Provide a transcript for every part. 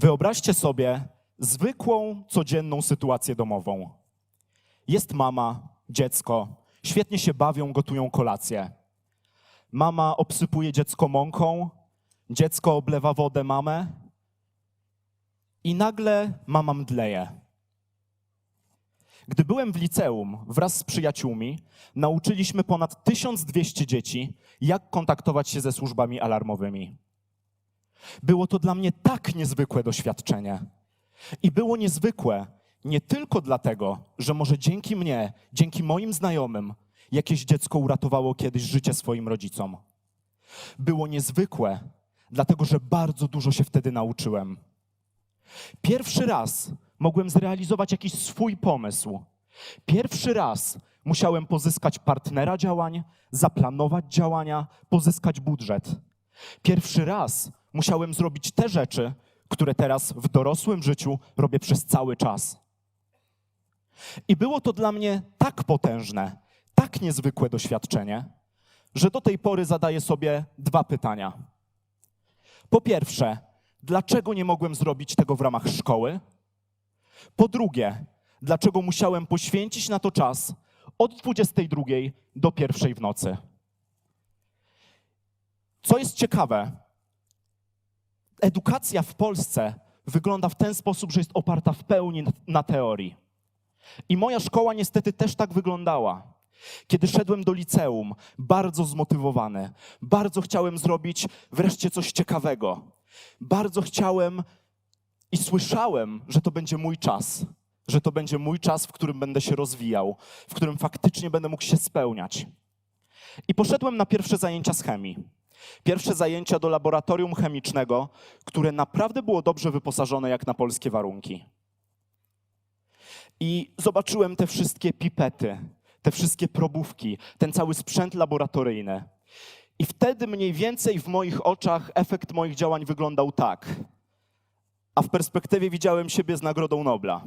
Wyobraźcie sobie zwykłą, codzienną sytuację domową. Jest mama, dziecko, świetnie się bawią, gotują kolację. Mama obsypuje dziecko mąką, dziecko oblewa wodę mamę i nagle mama mdleje. Gdy byłem w liceum wraz z przyjaciółmi, nauczyliśmy ponad 1200 dzieci, jak kontaktować się ze służbami alarmowymi. Było to dla mnie tak niezwykłe doświadczenie. I było niezwykłe nie tylko dlatego, że może dzięki mnie, dzięki moim znajomym, jakieś dziecko uratowało kiedyś życie swoim rodzicom. Było niezwykłe, dlatego że bardzo dużo się wtedy nauczyłem. Pierwszy raz mogłem zrealizować jakiś swój pomysł. Pierwszy raz musiałem pozyskać partnera działań, zaplanować działania, pozyskać budżet. Pierwszy raz musiałem zrobić te rzeczy, które teraz w dorosłym życiu robię przez cały czas. I było to dla mnie tak potężne, tak niezwykłe doświadczenie, że do tej pory zadaję sobie dwa pytania. Po pierwsze, dlaczego nie mogłem zrobić tego w ramach szkoły? Po drugie, dlaczego musiałem poświęcić na to czas od 22 do pierwszej w nocy? Co jest ciekawe, edukacja w Polsce wygląda w ten sposób, że jest oparta w pełni na teorii. I moja szkoła niestety też tak wyglądała. Kiedy szedłem do liceum, bardzo zmotywowany, bardzo chciałem zrobić wreszcie coś ciekawego. Bardzo chciałem i słyszałem, że to będzie mój czas, że to będzie mój czas, w którym będę się rozwijał, w którym faktycznie będę mógł się spełniać. I poszedłem na pierwsze zajęcia z chemii. Pierwsze zajęcia do laboratorium chemicznego, które naprawdę było dobrze wyposażone jak na polskie warunki. I zobaczyłem te wszystkie pipety, te wszystkie probówki, ten cały sprzęt laboratoryjny. I wtedy mniej więcej w moich oczach efekt moich działań wyglądał tak. A w perspektywie widziałem siebie z Nagrodą Nobla.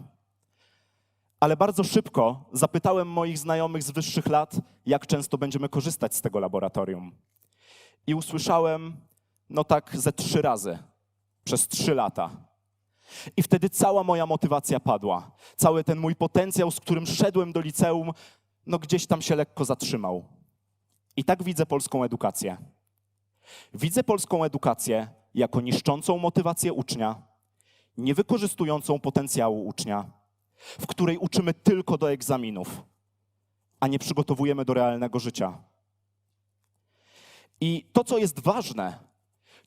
Ale bardzo szybko zapytałem moich znajomych z wyższych lat, jak często będziemy korzystać z tego laboratorium. I usłyszałem, no tak, ze trzy razy, przez trzy lata. I wtedy cała moja motywacja padła. Cały ten mój potencjał, z którym szedłem do liceum, no gdzieś tam się lekko zatrzymał. I tak widzę polską edukację. Widzę polską edukację jako niszczącą motywację ucznia, niewykorzystującą potencjału ucznia, w której uczymy tylko do egzaminów, a nie przygotowujemy do realnego życia. I to, co jest ważne,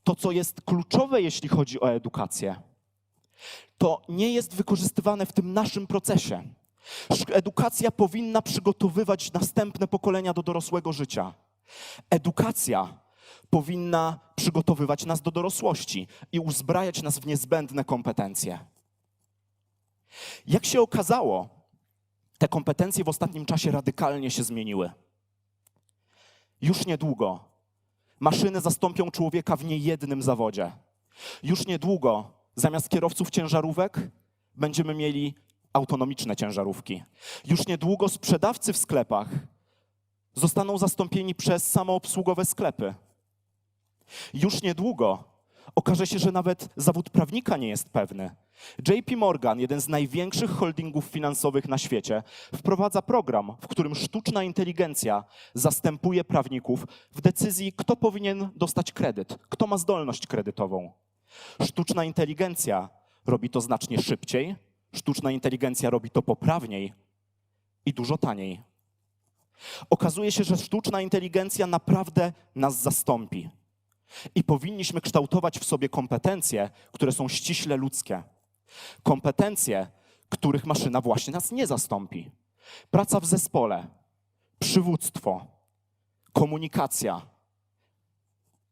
to, co jest kluczowe, jeśli chodzi o edukację, to nie jest wykorzystywane w tym naszym procesie. Edukacja powinna przygotowywać następne pokolenia do dorosłego życia. Edukacja powinna przygotowywać nas do dorosłości i uzbrajać nas w niezbędne kompetencje. Jak się okazało, te kompetencje w ostatnim czasie radykalnie się zmieniły. Już niedługo maszyny zastąpią człowieka w niejednym zawodzie. Już niedługo zamiast kierowców ciężarówek będziemy mieli autonomiczne ciężarówki. Już niedługo sprzedawcy w sklepach zostaną zastąpieni przez samoobsługowe sklepy. Już niedługo okaże się, że nawet zawód prawnika nie jest pewny. JP Morgan, jeden z największych holdingów finansowych na świecie, wprowadza program, w którym sztuczna inteligencja zastępuje prawników w decyzji, kto powinien dostać kredyt, kto ma zdolność kredytową. Sztuczna inteligencja robi to znacznie szybciej, sztuczna inteligencja robi to poprawniej i dużo taniej. Okazuje się, że sztuczna inteligencja naprawdę nas zastąpi. I powinniśmy kształtować w sobie kompetencje, które są ściśle ludzkie. Kompetencje, których maszyna właśnie nas nie zastąpi. Praca w zespole, przywództwo, komunikacja,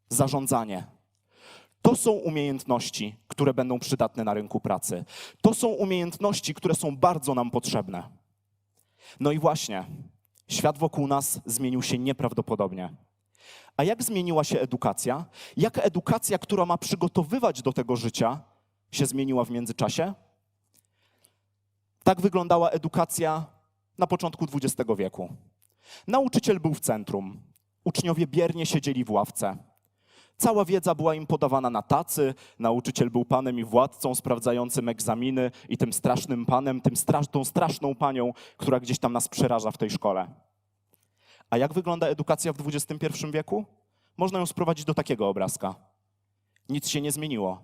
zarządzanie. To są umiejętności, które będą przydatne na rynku pracy. To są umiejętności, które są bardzo nam potrzebne. No i właśnie, świat wokół nas zmienił się nieprawdopodobnie. A jak zmieniła się edukacja? Jak edukacja, która ma przygotowywać do tego życia, się zmieniła w międzyczasie? Tak wyglądała edukacja na początku XX wieku. Nauczyciel był w centrum. Uczniowie biernie siedzieli w ławce. Cała wiedza była im podawana na tacy, nauczyciel był panem i władcą sprawdzającym egzaminy i tym strasznym panem, tym strasz, tą straszną panią, która gdzieś tam nas przeraża w tej szkole. A jak wygląda edukacja w XXI wieku? Można ją sprowadzić do takiego obrazka. Nic się nie zmieniło.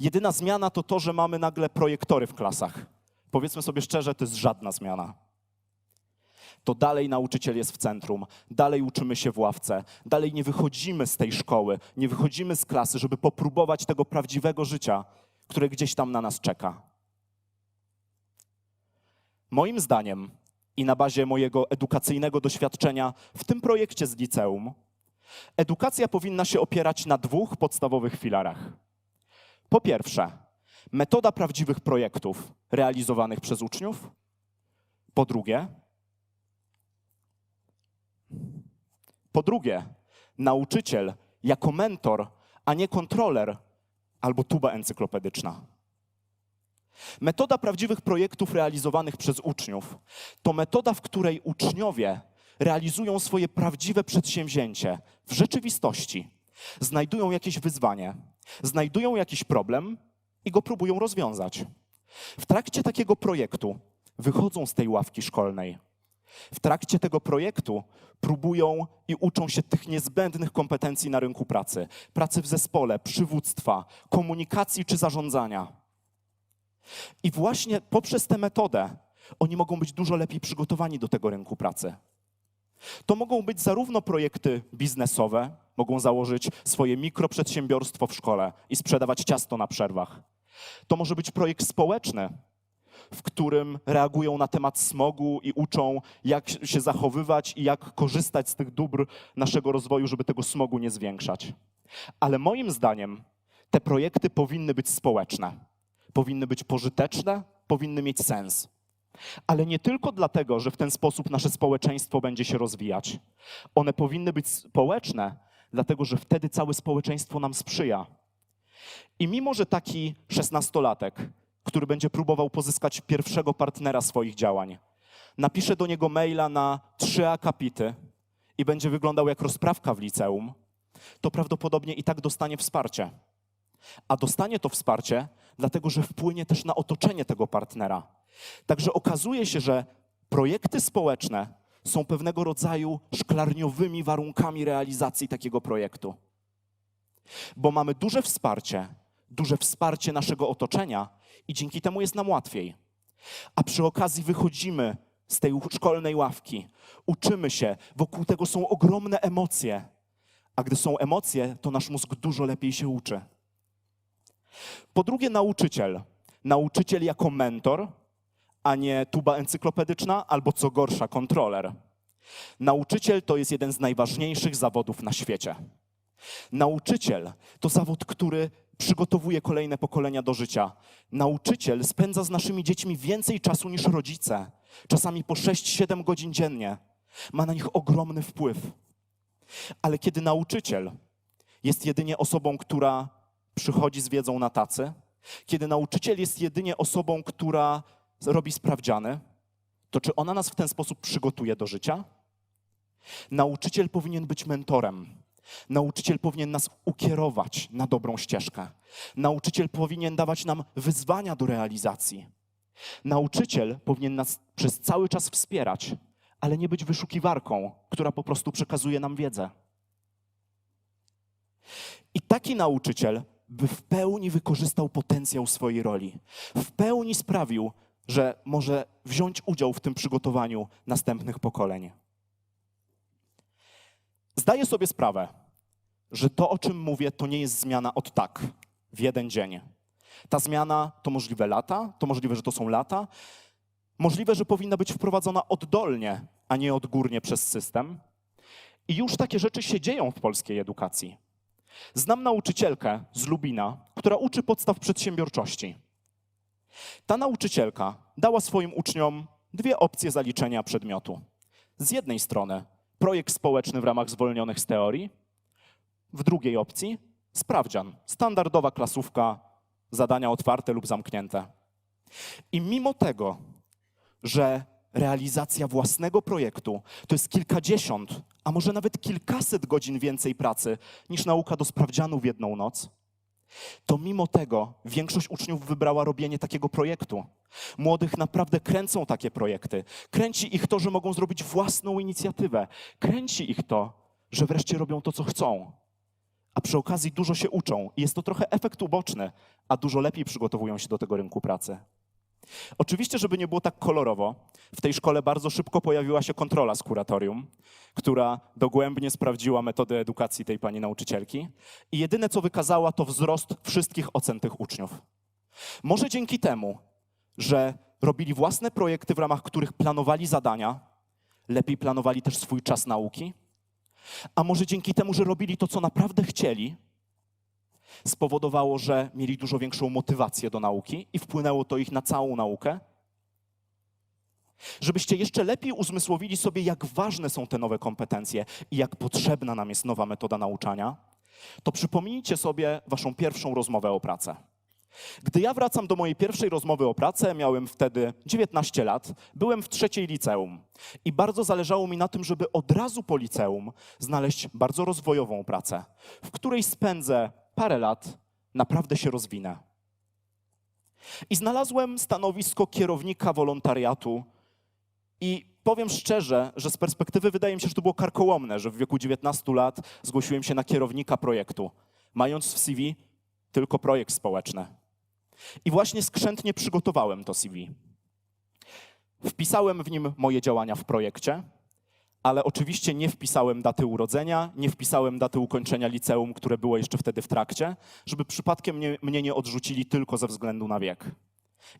Jedyna zmiana to to, że mamy nagle projektory w klasach. Powiedzmy sobie szczerze, to jest żadna zmiana. To dalej nauczyciel jest w centrum, dalej uczymy się w ławce, dalej nie wychodzimy z tej szkoły, nie wychodzimy z klasy, żeby popróbować tego prawdziwego życia, które gdzieś tam na nas czeka. Moim zdaniem i na bazie mojego edukacyjnego doświadczenia w tym projekcie z liceum, edukacja powinna się opierać na dwóch podstawowych filarach. Po pierwsze, metoda prawdziwych projektów realizowanych przez uczniów. Po drugie, po drugie, nauczyciel jako mentor, a nie kontroler albo tuba encyklopedyczna. Metoda prawdziwych projektów realizowanych przez uczniów to metoda, w której uczniowie realizują swoje prawdziwe przedsięwzięcie w rzeczywistości, znajdują jakieś wyzwanie, znajdują jakiś problem i go próbują rozwiązać. W trakcie takiego projektu wychodzą z tej ławki szkolnej. W trakcie tego projektu próbują i uczą się tych niezbędnych kompetencji na rynku pracy: pracy w zespole, przywództwa, komunikacji czy zarządzania. I właśnie poprzez tę metodę oni mogą być dużo lepiej przygotowani do tego rynku pracy. To mogą być zarówno projekty biznesowe, mogą założyć swoje mikroprzedsiębiorstwo w szkole i sprzedawać ciasto na przerwach. To może być projekt społeczny, w którym reagują na temat smogu i uczą, jak się zachowywać i jak korzystać z tych dóbr naszego rozwoju, żeby tego smogu nie zwiększać. Ale moim zdaniem te projekty powinny być społeczne, powinny być pożyteczne, powinny mieć sens. Ale nie tylko dlatego, że w ten sposób nasze społeczeństwo będzie się rozwijać. One powinny być społeczne, dlatego że wtedy całe społeczeństwo nam sprzyja. I mimo, że taki szesnastolatek, który będzie próbował pozyskać pierwszego partnera swoich działań, napisze do niego maila na trzy akapity i będzie wyglądał jak rozprawka w liceum, to prawdopodobnie i tak dostanie wsparcie. A dostanie to wsparcie, dlatego że wpłynie też na otoczenie tego partnera. Także okazuje się, że projekty społeczne są pewnego rodzaju szklarniowymi warunkami realizacji takiego projektu. Bo mamy duże wsparcie, duże wsparcie naszego otoczenia i dzięki temu jest nam łatwiej. A przy okazji wychodzimy z tej szkolnej ławki, uczymy się, wokół tego są ogromne emocje. A gdy są emocje, to nasz mózg dużo lepiej się uczy. Po drugie, nauczyciel. Nauczyciel jako mentor, a nie tuba encyklopedyczna, albo co gorsza, kontroler. Nauczyciel to jest jeden z najważniejszych zawodów na świecie. Nauczyciel to zawód, który przygotowuje kolejne pokolenia do życia. Nauczyciel spędza z naszymi dziećmi więcej czasu niż rodzice, czasami po 6-7 godzin dziennie. Ma na nich ogromny wpływ. Ale kiedy nauczyciel jest jedynie osobą, która przychodzi z wiedzą na tacy, kiedy nauczyciel jest jedynie osobą, która robi sprawdziany, to czy ona nas w ten sposób przygotuje do życia? Nauczyciel powinien być mentorem. Nauczyciel powinien nas ukierować na dobrą ścieżkę. Nauczyciel powinien dawać nam wyzwania do realizacji. Nauczyciel powinien nas przez cały czas wspierać, ale nie być wyszukiwarką, która po prostu przekazuje nam wiedzę. I taki nauczyciel by w pełni wykorzystał potencjał swojej roli, w pełni sprawił, że może wziąć udział w tym przygotowaniu następnych pokoleń. Zdaję sobie sprawę, że to, o czym mówię, to nie jest zmiana od tak, w jeden dzień. Ta zmiana to możliwe lata, to możliwe, że to są lata, możliwe, że powinna być wprowadzona oddolnie, a nie odgórnie przez system. I już takie rzeczy się dzieją w polskiej edukacji. Znam nauczycielkę z Lubina, która uczy podstaw przedsiębiorczości. Ta nauczycielka dała swoim uczniom dwie opcje zaliczenia przedmiotu. Z jednej strony projekt społeczny w ramach zwolnionych z teorii, w drugiej opcji sprawdzian, standardowa klasówka, zadania otwarte lub zamknięte. I mimo tego, że realizacja własnego projektu to jest kilkadziesiąt, a może nawet kilkaset godzin więcej pracy niż nauka do sprawdzianu w jedną noc, to mimo tego większość uczniów wybrała robienie takiego projektu. Młodych naprawdę kręcą takie projekty. Kręci ich to, że mogą zrobić własną inicjatywę. Kręci ich to, że wreszcie robią to, co chcą. A przy okazji dużo się uczą jest to trochę efekt uboczny, a dużo lepiej przygotowują się do tego rynku pracy. Oczywiście, żeby nie było tak kolorowo, w tej szkole bardzo szybko pojawiła się kontrola z kuratorium, która dogłębnie sprawdziła metodę edukacji tej pani nauczycielki i jedyne co wykazała to wzrost wszystkich ocen tych uczniów. Może dzięki temu, że robili własne projekty, w ramach których planowali zadania, lepiej planowali też swój czas nauki, a może dzięki temu, że robili to, co naprawdę chcieli, spowodowało, że mieli dużo większą motywację do nauki i wpłynęło to ich na całą naukę. Żebyście jeszcze lepiej uzmysłowili sobie, jak ważne są te nowe kompetencje i jak potrzebna nam jest nowa metoda nauczania, to przypomnijcie sobie waszą pierwszą rozmowę o pracę. Gdy ja wracam do mojej pierwszej rozmowy o pracę, miałem wtedy 19 lat, byłem w trzeciej liceum i bardzo zależało mi na tym, żeby od razu po liceum znaleźć bardzo rozwojową pracę, w której spędzę parę lat, naprawdę się rozwinę. I znalazłem stanowisko kierownika wolontariatu i powiem szczerze, że z perspektywy wydaje mi się, że to było karkołomne, że w wieku 19 lat zgłosiłem się na kierownika projektu, mając w CV tylko projekt społeczny. I właśnie skrzętnie przygotowałem to CV. Wpisałem w nim moje działania w projekcie, ale oczywiście nie wpisałem daty urodzenia, nie wpisałem daty ukończenia liceum, które było jeszcze wtedy w trakcie, żeby przypadkiem mnie, mnie nie odrzucili tylko ze względu na wiek.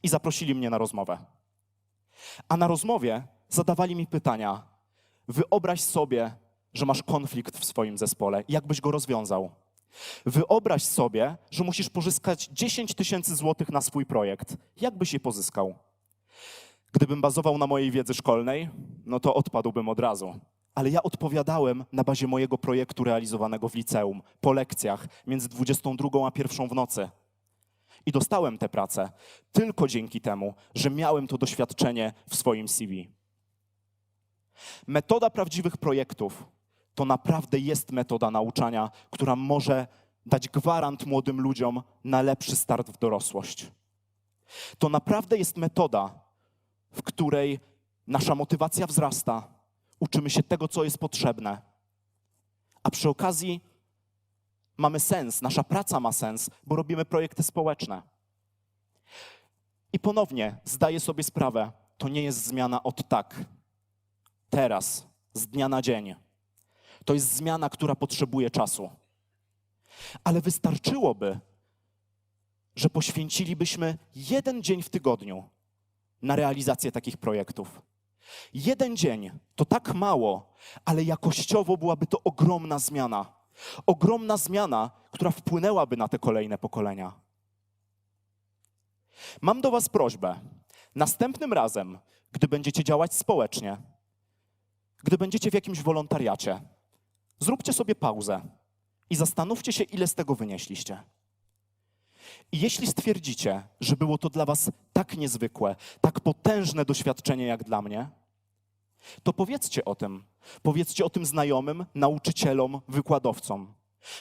I zaprosili mnie na rozmowę. A na rozmowie zadawali mi pytania. Wyobraź sobie, że masz konflikt w swoim zespole. Jak byś go rozwiązał? Wyobraź sobie, że musisz pozyskać 10 tysięcy złotych na swój projekt. Jak byś je pozyskał? Gdybym bazował na mojej wiedzy szkolnej, no to odpadłbym od razu. Ale ja odpowiadałem na bazie mojego projektu realizowanego w liceum, po lekcjach, między 22 a 1 w nocy. I dostałem tę pracę tylko dzięki temu, że miałem to doświadczenie w swoim CV. Metoda prawdziwych projektów to naprawdę jest metoda nauczania, która może dać gwarant młodym ludziom na lepszy start w dorosłość. To naprawdę jest metoda, w której nasza motywacja wzrasta, uczymy się tego, co jest potrzebne, a przy okazji mamy sens, nasza praca ma sens, bo robimy projekty społeczne. I ponownie zdaję sobie sprawę, to nie jest zmiana od tak, teraz, z dnia na dzień. To jest zmiana, która potrzebuje czasu. Ale wystarczyłoby, że poświęcilibyśmy jeden dzień w tygodniu na realizację takich projektów. Jeden dzień to tak mało, ale jakościowo byłaby to ogromna zmiana. Ogromna zmiana, która wpłynęłaby na te kolejne pokolenia. Mam do Was prośbę. Następnym razem, gdy będziecie działać społecznie, gdy będziecie w jakimś wolontariacie, zróbcie sobie pauzę i zastanówcie się, ile z tego wynieśliście. I jeśli stwierdzicie, że było to dla Was tak niezwykłe, tak potężne doświadczenie jak dla mnie, to powiedzcie o tym. Powiedzcie o tym znajomym, nauczycielom, wykładowcom.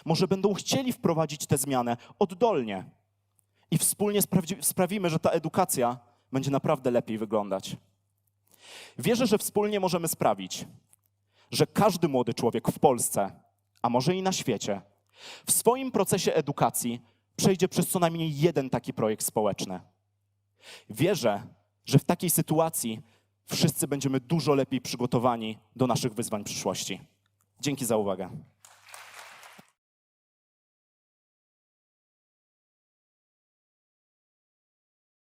Może będą chcieli wprowadzić tę zmianę oddolnie i wspólnie sprawimy, że ta edukacja będzie naprawdę lepiej wyglądać. Wierzę, że wspólnie możemy sprawić, że każdy młody człowiek w Polsce, a może i na świecie, w swoim procesie edukacji przejdzie przez co najmniej jeden taki projekt społeczny. Wierzę, że w takiej sytuacji wszyscy będziemy dużo lepiej przygotowani do naszych wyzwań przyszłości. Dzięki za uwagę.